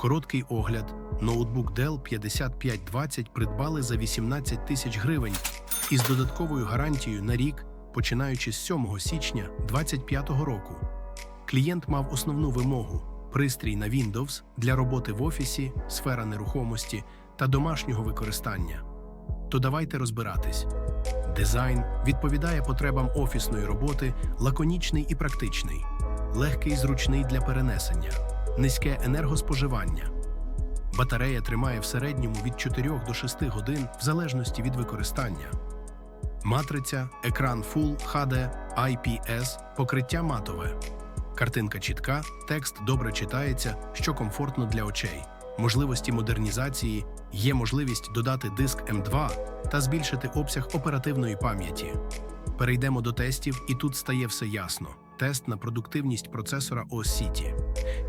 Короткий огляд. Ноутбук Dell 5520 придбали за 18 тисяч гривень із додатковою гарантією на рік, починаючи з 7 січня 2025 року. Клієнт мав основну вимогу пристрій на Windows для роботи в офісі, сфера нерухомості та домашнього використання. То давайте розбиратись. Дизайн відповідає потребам офісної роботи, лаконічний і практичний, легкий і зручний для перенесення, низьке енергоспоживання. Батарея тримає в середньому від 4 до 6 годин в залежності від використання. Матриця, екран Full HD, IPS, покриття матове. Картинка чітка, текст добре читається, що комфортно для очей. Можливості модернізації є можливість додати диск М2 та збільшити обсяг оперативної пам'яті. Перейдемо до тестів, і тут стає все ясно. Тест на продуктивність процесора OS-City.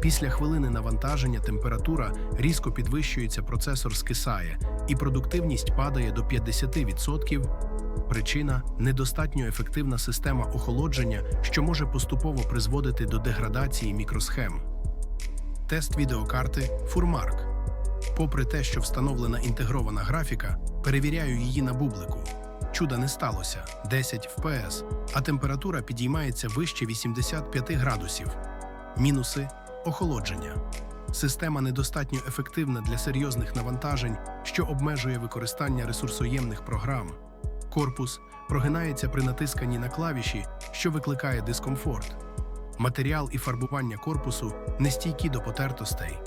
Після хвилини навантаження температура різко підвищується, процесор скисає, і продуктивність падає до 50%. Причина недостатньо ефективна система охолодження, що може поступово призводити до деградації мікросхем. Тест відеокарти Фурмарк. Попри те, що встановлена інтегрована графіка, перевіряю її на бублику. Чуда не сталося 10 FPS, а температура підіймається вище 85 градусів. Мінуси охолодження. Система недостатньо ефективна для серйозних навантажень, що обмежує використання ресурсоємних програм. Корпус прогинається при натисканні на клавіші, що викликає дискомфорт. Матеріал і фарбування корпусу нестійкі до потертостей.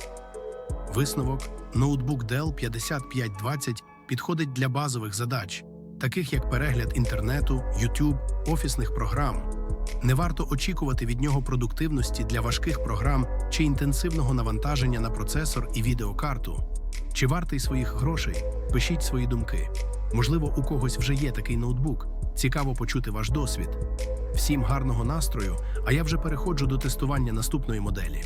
Висновок: ноутбук Dell 5520 підходить для базових задач, таких як перегляд інтернету, YouTube, офісних програм. Не варто очікувати від нього продуктивності для важких програм чи інтенсивного навантаження на процесор і відеокарту. Чи вартий своїх грошей? Пишіть свої думки. Можливо, у когось вже є такий ноутбук. Цікаво почути ваш досвід. Всім гарного настрою, а я вже переходжу до тестування наступної моделі.